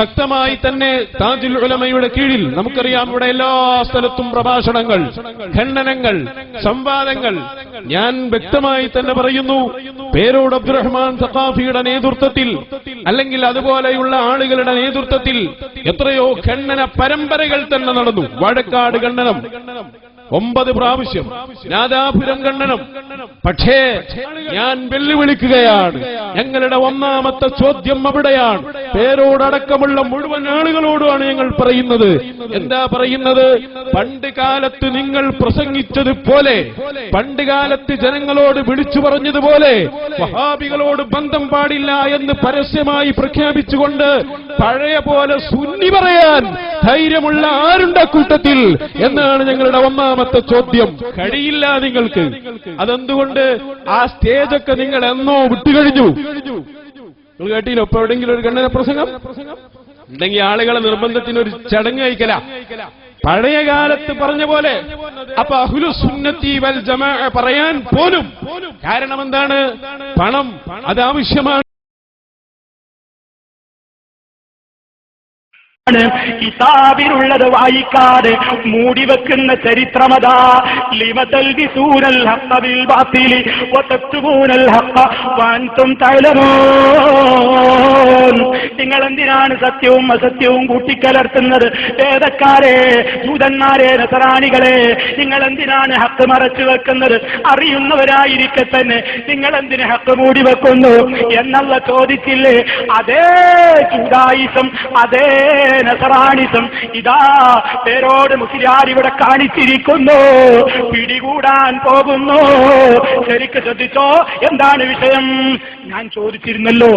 ശക്തമായി തന്നെ താജുൽ ഉലമയുടെ കീഴിൽ നമുക്കറിയാം ഇവിടെ എല്ലാ സ്ഥലത്തും പ്രഭാഷണങ്ങൾ ഖണ്ഡനങ്ങൾ സംവാദങ്ങൾ. ഞാൻ വ്യക്തമായി തന്നെ പറയുന്നു പേരോട് അബ്ദുറഹ്മാൻ സഖാഫിയുടെ നേതൃത്വത്തിൽ അല്ലെങ്കിൽ അതുപോലെയുള്ള ആളുകളുടെ നേതൃത്വത്തിൽ എത്രയോ ഖണ്ഡന പരമ്പരകൾ തന്നെ നടന്നു. വഴക്കാട് ഖണ്ഡനം. ഒമ്പത് പ്രാവശ്യം നാദാപുരം കണ്ണനം പക്ഷേ ഞാൻ വെല്ലുവിളിക്കുകയാണ്. ഞങ്ങളുടെ ഒന്നാമത്തെ ചോദ്യം അവിടെയാണ്. പേരോടടക്കമുള്ള മുഴുവൻ ആളുകളോടുമാണ് ഞങ്ങൾ പറയുന്നത്. എന്താ പറയുന്നത്? പണ്ട് കാലത്ത് നിങ്ങൾ പ്രസംഗിച്ചതുപോലെ പണ്ട് കാലത്ത് ജനങ്ങളോട് വിളിച്ചു പറഞ്ഞതുപോലെ വഹാബികളോട് ബന്ധം പാടില്ല എന്ന് പരസ്യമായി പ്രഖ്യാപിച്ചുകൊണ്ട് പഴയ പോലെ സുന്നി പറയാൻ ധൈര്യമുള്ള ആരുണ്ട കൂട്ടത്തിൽ? എന്നാണ് ഞങ്ങളുടെ ഒന്നാമത്തെ ചോദ്യം. കഴിയില്ല നിങ്ങൾക്ക്. അതെന്തുകൊണ്ട് ആ സ്റ്റേജൊക്കെ നിങ്ങൾ എന്നോ വിട്ടുകഴിഞ്ഞു? നിങ്ങൾ കേട്ടില്ല? ഇപ്പൊ എവിടെയെങ്കിലും ഒരു ഖണ്ഡന പ്രസംഗം? ഉണ്ടെങ്കിൽ ആളുകളെ നിർബന്ധത്തിന് ഒരു ചടങ്ങ് അയക്കല പഴയ കാലത്ത് പറഞ്ഞ പോലെ അപ്പൊ അഹുലു സുന്നത്തി വൽ ജമാ പറയാൻ പോലും കാരണം എന്താണ്? പണം. അത് ആണ്. കിതാബിലുള്ളത് വായിക്കാതെ മൂടിവെക്കുന്ന ചരിത്രമതാ. നിങ്ങൾ എന്തിനാണ് സത്യവും അസത്യവും കൂട്ടിക്കലർത്തുന്നത്? വേദക്കാരെ ദൂതന്മാരെ നസറാണികളെ നിങ്ങൾ എന്തിനാണ് ഹക്ക് മറച്ചു വെക്കുന്നത്? അറിയുന്നവരായിരിക്കെ തന്നെ നിങ്ങൾ എന്തിന് ഹക്ക് മൂടി വെക്കുന്നു? എന്നുള്ള ചോദിച്ചില്ലേ അതേ ജൂതായിസം അതേ നസറാണിസം ഇതാ പേരോട് മുസ്ലിയാർ ഇവിടെ കാണിച്ചിരിക്കുന്നു. പിടികൂടാൻ പോകുന്നു. ശരിക്ക് ശ്രദ്ധിച്ചോ? എന്താണ് വിഷയം? ഞാൻ ചോദിച്ചിരുന്നല്ലോ.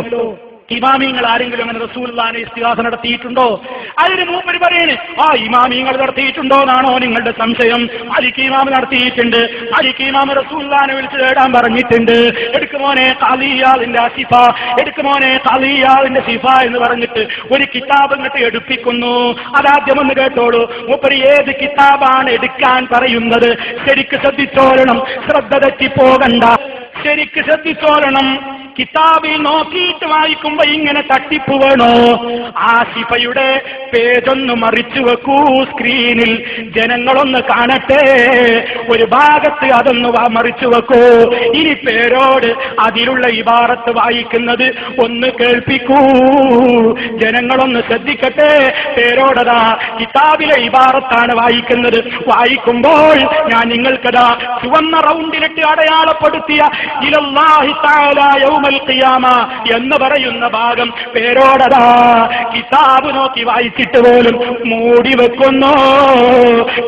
ഇമാമിങ്ങൾ ആരെങ്കിലും അങ്ങനെ റസൂലിനെ ഇസ്തിഹാസ നടത്തിയിട്ടുണ്ടോ? അതിന് മൂപ്പര് പറയണ് ആ ഇമാമിങ്ങൾ നടത്തിയിട്ടുണ്ടോ എന്നാണോ നിങ്ങളുടെ സംശയം? അലിക്ക് ഇമാം നടത്തിയിട്ടുണ്ട്. അലിക്ക് ഇമാം റസൂലിനെ വിളിച്ച് തേടാൻ പറഞ്ഞിട്ടുണ്ട്. എടുക്കുമോനെ കാലിയാളിന്റെ സിഫ എടുക്കുമോനെ കാലിയാളിന്റെ സിഫ എന്ന് പറഞ്ഞിട്ട് ഒരു കിതാബ് ഇങ്ങോട്ട് എടുപ്പിക്കുന്നു. അതാദ്യം ഒന്ന് കേട്ടോളൂ. മൂപ്പര് ഏത് കിതാബാണ് എടുക്കാൻ പറയുന്നത്? ശരിക്ക് ശ്രദ്ധിച്ചോരണം ശ്രദ്ധ തെറ്റിപ്പോകണ്ട. ശരിക്ക് ശ്രദ്ധിച്ചോളണം. കിതാബിൽ നോക്കിയിട്ട് വായിക്കുമ്പോ ഇങ്ങനെ തട്ടിപ്പ് വേണോ? ആസിഫയുടെ പേജൊന്ന് മറിച്ചു വെക്കൂ സ്ക്രീനിൽ. ജനങ്ങളൊന്ന് കാണട്ടെ. ഒരു ഭാഗത്ത് അതൊന്ന് മറിച്ചു വെക്കൂ. ഇനി പേരോട് അതിലുള്ള ഇബാറത്ത് വായിക്കുന്നത് ഒന്ന് കേൾപ്പിക്കൂ. ജനങ്ങളൊന്ന് ശ്രദ്ധിക്കട്ടെ. പേരോടതാ കിതാബിലെ ഇബാറത്താണ് വായിക്കുന്നത്. വായിക്കുമ്പോൾ ഞാൻ നിങ്ങൾക്കതാ ചുവന്ന റൗണ്ടിലിട്ട് അടയാളപ്പെടുത്തിയ ഇലല്ലാഹി തആല എന്ന് പറയുന്ന ഭാഗം പേരോടതാ കിതാബ് നോക്കി വായിച്ചിട്ട് പോലും മൂടി വെക്കുന്നു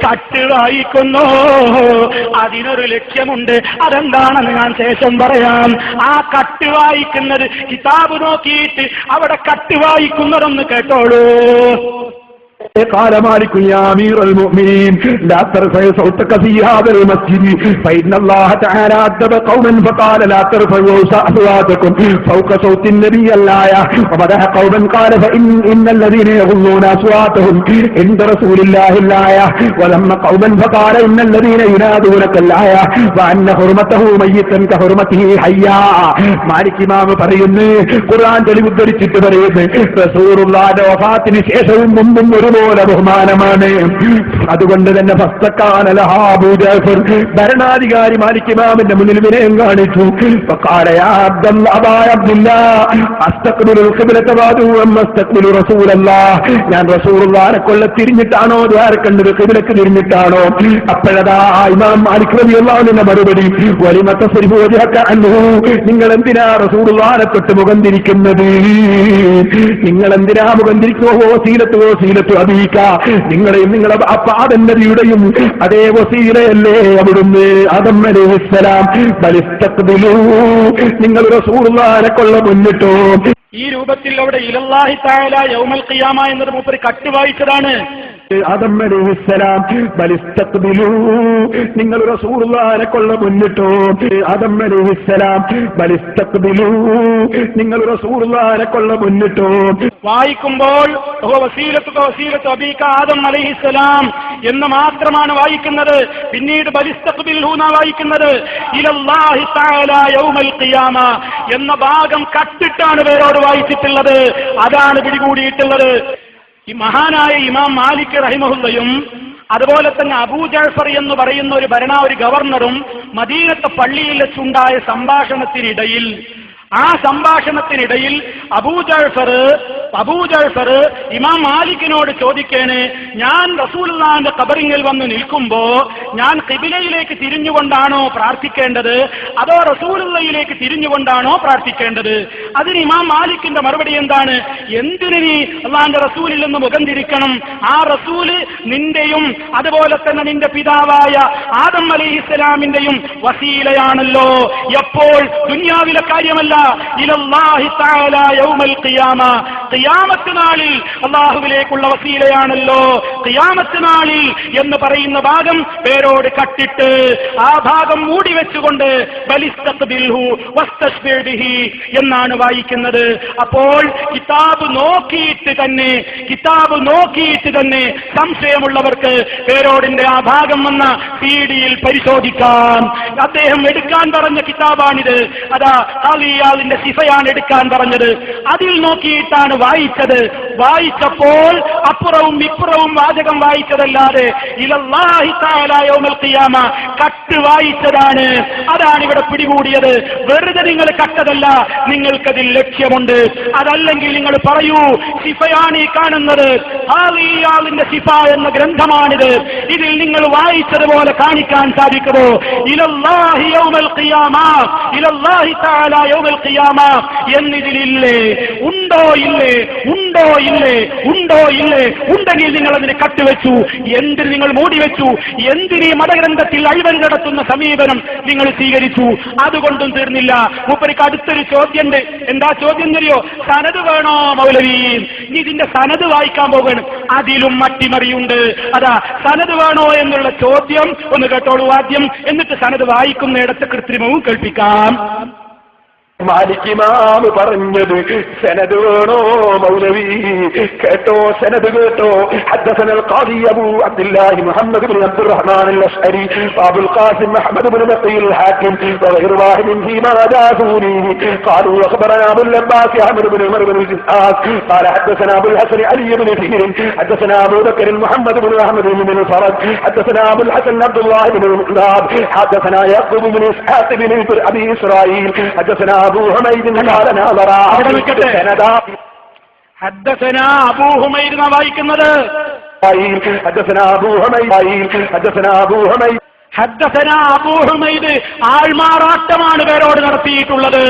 കട്ട് വായിക്കുന്നു അതിനൊരു ലക്ഷ്യമുണ്ട്. അതെന്താണെന്ന് ഞാൻ ശേഷം പറയാം. ആ കട്ട് വായിക്കുന്നത് കിതാബ് നോക്കിയിട്ട് അവിടെ കട്ട് വായിക്കുന്നതൊന്ന് കേട്ടോളൂ. قال مالك يا امير المؤمنين لا ترفع صوتك في هذا المسجد فان الله تعالى ادب قوما فقال لا ترفعوا اصواتكم فوق صوت النبي الايه ومدح قوما قال فان ان الذين يغضون اصواتهم عند رسول الله الايه ولما قوما فقال ان الذين ينادونك الايه وان حرمته ميتا كحرمته حيا മാലിക് ഇമാം പറയുന്നു ഖുർആൻ തെളിവുദ്ധരിച്ചിട്ട് പറയുന്നു റസൂറുള്ളാന്റെ വഫാത്തിന് ശേഷവും മുമ്പും പോലെ ബഹുമാനമാണ്. അതുകൊണ്ട് തന്നെ ഫസ്തക്കാനലഹാബൂജാഫർ ഭരണാധികാരി മാലിക്കിമാമിന്റെ മുന്നിൽ വിനയം കാണിച്ചു. ഞാൻ റസൂറുള്ളാരെ കൊള്ള തിരിഞ്ഞിട്ടാണോ ദ്വാരക്കണ്ടത് കിബിലക്ക് തിരിഞ്ഞിട്ടാണോ? അപ്പോഴതാ ഇമാം മാലിക് മറുപടി വലിമത്ത സ്വരിപോജാക്ക അന്നു നിങ്ങൾ എന്തിനാ റസൂറുള്ളാരെ തൊട്ട് മുഖം തിരിക്കുന്നത്? നിങ്ങൾ എന്തിനാ മുഖം തിരിക്കുമോ സീലത്തുവോ സീലത്തു. അബീക്ക നിങ്ങളെയും നിങ്ങളുടെ അപ്പാദന്നതിയുടെയും അതേ വസീലയല്ലേ അവിടുന്ന് ആദം അലൈഹിസ്സലാം. നിങ്ങൾ റസൂലുള്ളാഹിനെ കൊള്ള മുന്നിട്ടോ. ഈ രൂപത്തിൽ അവിടെ ഇലല്ലാഹി താല യൗമൽ ഖിയാമ എന്നൊരു മൂപ്പര് കട്ട് വായിച്ചതാണ്. ആദം നിങ്ങൾ റസൂറുള്ളാരെ കൊള്ള മുന്നിട്ടോ? ആദം അലൈഹിസ്സലാം നിങ്ങൾ റസൂറുള്ളാരെ കൊള്ള മുന്നിട്ടോ? വായിക്കുമ്പോൾ "ഹുവ വസീലത്തുക വസീലത്തു അബീക ആദം എന്ന് മാത്രമാണ് വായിക്കുന്നത്. പിന്നീട് വായിക്കുന്നത്. എന്ന ഭാഗം കട്ടിട്ടാണ് പേരോട് വായിച്ചിട്ടുള്ളത്. അതാണ് പിടികൂടിയിട്ടുള്ളത്. ഈ മഹാനായ ഇമാം മാലിക് റഹിമഹുല്ലയും അതുപോലെ തന്നെ അബൂ ജാഫർ എന്ന് പറയുന്ന ഒരു ഭരണ ഒരു ഗവർണറും മദീനത്തെ പള്ളിയിൽ വെച്ചുണ്ടായ സംഭാഷണത്തിനിടയിൽ ആ സംഭാഷണത്തിനിടയിൽ അബൂജഫർ അബൂജഫർ ഇമാം മാലിക്കിനോട് ചോദിക്കേന് ഞാൻ റസൂലുള്ളാന്റെ കബറിങ്ങിൽ വന്ന് നിൽക്കുമ്പോ ഞാൻ കിബിലയിലേക്ക് തിരിഞ്ഞുകൊണ്ടാണോ പ്രാർത്ഥിക്കേണ്ടത്? അതോ റസൂലുള്ളയിലേക്ക് തിരിഞ്ഞുകൊണ്ടാണോ പ്രാർത്ഥിക്കേണ്ടത്? അതിന് ഇമാം മാലിക്കിന്റെ മറുപടി എന്താണ്? എന്തിനു നീ അള്ളാന്റെ റസൂലിൽ നിന്ന് മുഖം തിരിക്കണം ആ റസൂൽ നിന്റെയും അതുപോലെ തന്നെ നിന്റെ പിതാവായ ആദം അലി ഇസ്ലാമിന്റെയും വസീലയാണല്ലോ. എപ്പോൾ? ദുനിയാവിലെ കാര്യമല്ല. ഖിയാമത്ത് നാളിൽ അള്ളാഹുവിലേക്കുള്ള വസീലയാണല്ലോ. ഖിയാമത്ത് നാളിൽ എന്ന് പറയുന്ന ഭാഗം പേരോട് കട്ടിട്ട് ആ ഭാഗം മൂടി വെച്ചുകൊണ്ട് എന്നാണ് വായിക്കുന്നത്. അപ്പോൾ കിതാബ് നോക്കിയിട്ട് തന്നെ കിതാബ് നോക്കിയിട്ട് തന്നെ സംശയമുള്ളവർക്ക് പേരോടിന്റെ ആ ഭാഗം വന്ന പീഡിയിൽ ഡിയിൽ പരിശോധിക്കാം. അദ്ദേഹം എടുക്കാൻ പറഞ്ഞ കിതാബാണിത്. അതാ ഖാലിയാളിന്റെ സിഫയാണ് എടുക്കാൻ പറഞ്ഞത്. അതിൽ നോക്കിയിട്ടാണ് വായിച്ചത്. വായിച്ചപ്പോൾ അപ്പുറവും ഇപ്പുറവും വാചകം വായിച്ചതല്ലാതെ ഇലല്ലാഹിത്തായാലോമൽക്കിയാമ കട്ട് വായിച്ചതാണ്. അതാണ് ഇവിടെ പിടികൂടിയത്. വെറുതെ നിങ്ങൾ കട്ടതല്ല നിങ്ങൾക്കതിൽ ലക്ഷ്യമുണ്ട്. അതല്ലെങ്കിൽ നിങ്ങൾ പറയൂ സിഫയാണ് ഈ കാണുന്നത്. ആളിന്റെ സിഫ എന്ന ഗ്രന്ഥമാണിത്. ഇതിൽ നിങ്ങൾ വായിച്ചതുപോലെ കാണിക്കാൻ സാധിക്കുമോ? ഇലല്ലാഹി യൗമൽ ഖിയാമ ഇലല്ലാഹി തആല യൗമൽ ഖിയാമ എന്നിതിലില്ലേ? ഉണ്ടോ ഇല്ലേ? ഉണ്ടോ ഇല്ലേ? ഉണ്ടോ ഇല്ലേ? ഉണ്ടെങ്കിൽ നിങ്ങൾ അതിനെ കട്ടുവെച്ചു എന്തിന് നിങ്ങൾ മൂടി വെച്ചു എന്തിന് ഈ മതഗ്രന്ഥത്തിൽ അഴിവൻ നടത്തുന്ന സമീപനം നിങ്ങൾ സ്വീകരിച്ചു? അതുകൊണ്ടും തീർന്നില്ല. മൂപ്പരിക്ക് അടുത്തൊരു ചോദ്യമുണ്ട്. എന്താ ചോദ്യം തരിയോ സനത് വേണോ മൗലവി? നീ ഇതിന്റെ സനത് വായിക്കാൻ പോകണം. അതിലും മട്ടിമറിയുണ്ട്. അതാ സനത് വേണോ എന്നുള്ള ചോദ്യം ഒന്ന് കേട്ടോളൂ ആദ്യം. എന്നിട്ട് സനത് വായിക്കുന്നിടത്ത് കൃത്രിമവും കേൾപ്പിക്കാം. മാലിക്കിമാമ് പറഞ്ഞത് സനത് വേണോ മൗലവി കേട്ടോ സനത് കേട്ടോ حدثنا القاضي ابو عبد الله محمد بن عبد الرحمن الاشعري وابو القاسم محمد بن نقي الحاكم وغير واحد فيما جازوني قالوا اخبرنا ابو اللباس عمرو بن عمر بن الجزاز قال حدثنا ابو الحسن علي بن فير حدثنا ابو بكر محمد بن احمد بن الفرج حدثنا ابو الحسن عبد الله بن المقداد حدثنا يعقوب بن اسحاق بن ابي اسرائيل حدثنا ഹദ്ദസനാ അബൂഹുമൈരുന്ന വായിക്കുന്നത്? ഹദ്ദസനാ അബൂഹുമൈ ഹദ്ദസനാ അബൂഹുമൈ ഹദ്ദസന അബൂഹുമൈദ് ആൾമാറാട്ടമാണ് പേരോട് നടത്തിയിട്ടുള്ളത്.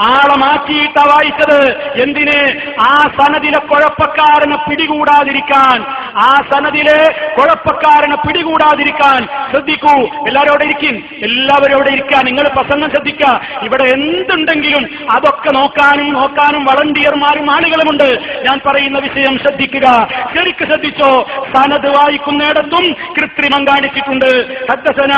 ആളെ മാറ്റിയിട്ട വായിച്ചത്. എന്തിന്? ആ സനദിലെ കുഴപ്പക്കാരനെ പിടികൂടാതിരിക്കാൻ. ആ സനദിലെ കുഴപ്പക്കാരനെ പിടികൂടാതിരിക്കാൻ. ശ്രദ്ധിക്കൂ. എല്ലാവരോടെ ഇരിക്കും. എല്ലാവരോടെ ഇരിക്കാൻ നിങ്ങൾ പ്രസംഗം ശ്രദ്ധിക്കുക. ഇവിടെ എന്തുണ്ടെങ്കിലും അതൊക്കെ നോക്കാനും നോക്കാനും വളണ്ടിയർമാരും ആളുകളുമുണ്ട്. ഞാൻ പറയുന്ന വിഷയം ശ്രദ്ധിക്കുക. ശരിക്ക് ശ്രദ്ധിച്ചോ? സനത് വായിക്കുന്നിടത്തും കൃത്രിമം കാണിച്ചിട്ടുണ്ട്. സത്യസന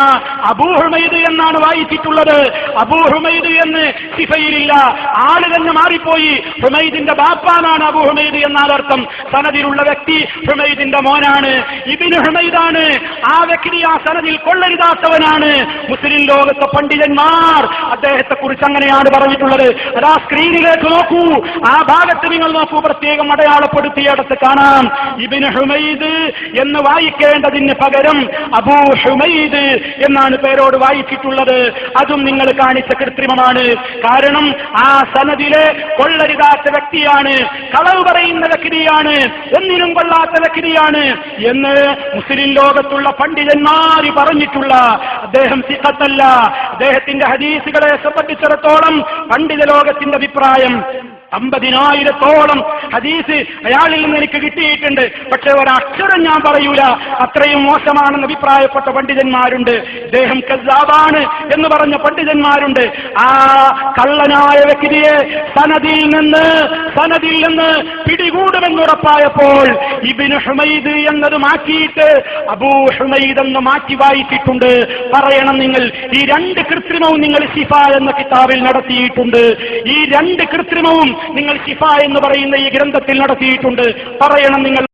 അബൂഹുമൈദ് എന്നാണ് വായിച്ചിട്ടുള്ളത്. അബൂഹുമൈദ് എന്ന് സിഫയിലില്ല. ആൾ തന്നെ മാറിപ്പോയി. ഹുമൈദിന്റെ ബാപ്പാനാണ് അബു ഹുമൈദ് എന്നാലർത്ഥം. സനദിലുള്ള വ്യക്തി ഹുമൈദിന്റെ മോനാണ്. ഇബിന് ഹുമൈദാണ്. ആ വ്യക്തി ആ സനദിൽ കൊള്ളരുതാത്തവനാണ്. മുസ്ലിം ലോകത്തെ പണ്ഡിതന്മാർ അദ്ദേഹത്തെ കുറിച്ച് അങ്ങനെയാണ് പറഞ്ഞിട്ടുള്ളത്. അതാ സ്ക്രീനിലേക്ക് നോക്കൂ. ആ ഭാഗത്ത് നിങ്ങൾ നോക്കൂ. പ്രത്യേകം അടയാളപ്പെടുത്തിയിടത്ത് കാണാം. ഇബിന് ഹുമൈദ് എന്ന് വായിക്കേണ്ടതിന് പകരം അബൂ ഹുമൈദ് എന്നാണ് പേരോട് വായിച്ചിട്ടുള്ളത്. അതും നിങ്ങൾ കാണിച്ച കൃത്രിമമാണ്. കാരണം ആ സനദിലെ കൊള്ളരുതാത്ത വ്യക്തിയാണ് കളവ് പറയുന്ന വ്യക്തിയാണ് ഒന്നിനും കൊള്ളാത്ത വ്യക്തിയാണ് എന്ന് മുസ്ലിം ലോകത്തുള്ള പണ്ഡിതന്മാർ പറഞ്ഞിട്ടുള്ള അദ്ദേഹം സിഖത്തല്ല. അദ്ദേഹത്തിന്റെ ഹദീസുകളെ സംബന്ധിച്ചിടത്തോളം പണ്ഡിത ലോകത്തിന്റെ അഭിപ്രായം അമ്പതിനായിരത്തോളം ഹദീസ് അയാളിൽ നിന്ന് എനിക്ക് കിട്ടിയിട്ടുണ്ട്. പക്ഷെ ഒരക്ഷരം ഞാൻ പറയൂല. അത്രയും മോശമാണെന്ന് അഭിപ്രായപ്പെട്ട പണ്ഡിതന്മാരുണ്ട്. ഇദ്ദേഹം കസാബാണ് എന്ന് പറഞ്ഞ പണ്ഡിതന്മാരുണ്ട്. ആ കള്ളനായ വ്യക്തിയെ സനദിൽ നിന്ന് സനദിൽ നിന്ന് പിടികൂടുമെന്നുറപ്പായപ്പോൾ ഇബിന് ഹുമൈദ് എന്നത് മാറ്റിയിട്ട് അബൂ ഹുമൈദ് എന്ന് മാറ്റി വായിച്ചിട്ടുണ്ട്. പറയണം നിങ്ങൾ ഈ രണ്ട് കൃത്രിമവും നിങ്ങൾ സിഫ എന്ന കിതാബിൽ നടത്തിയിട്ടുണ്ട്. ഈ രണ്ട് കൃത്രിമവും നിങ്ങൾ ശിഫ എന്ന് പറയുന്ന ഈ ഗ്രന്ഥത്തിൽ നടത്തിയിട്ടുണ്ട്. പറയണം നിങ്ങൾ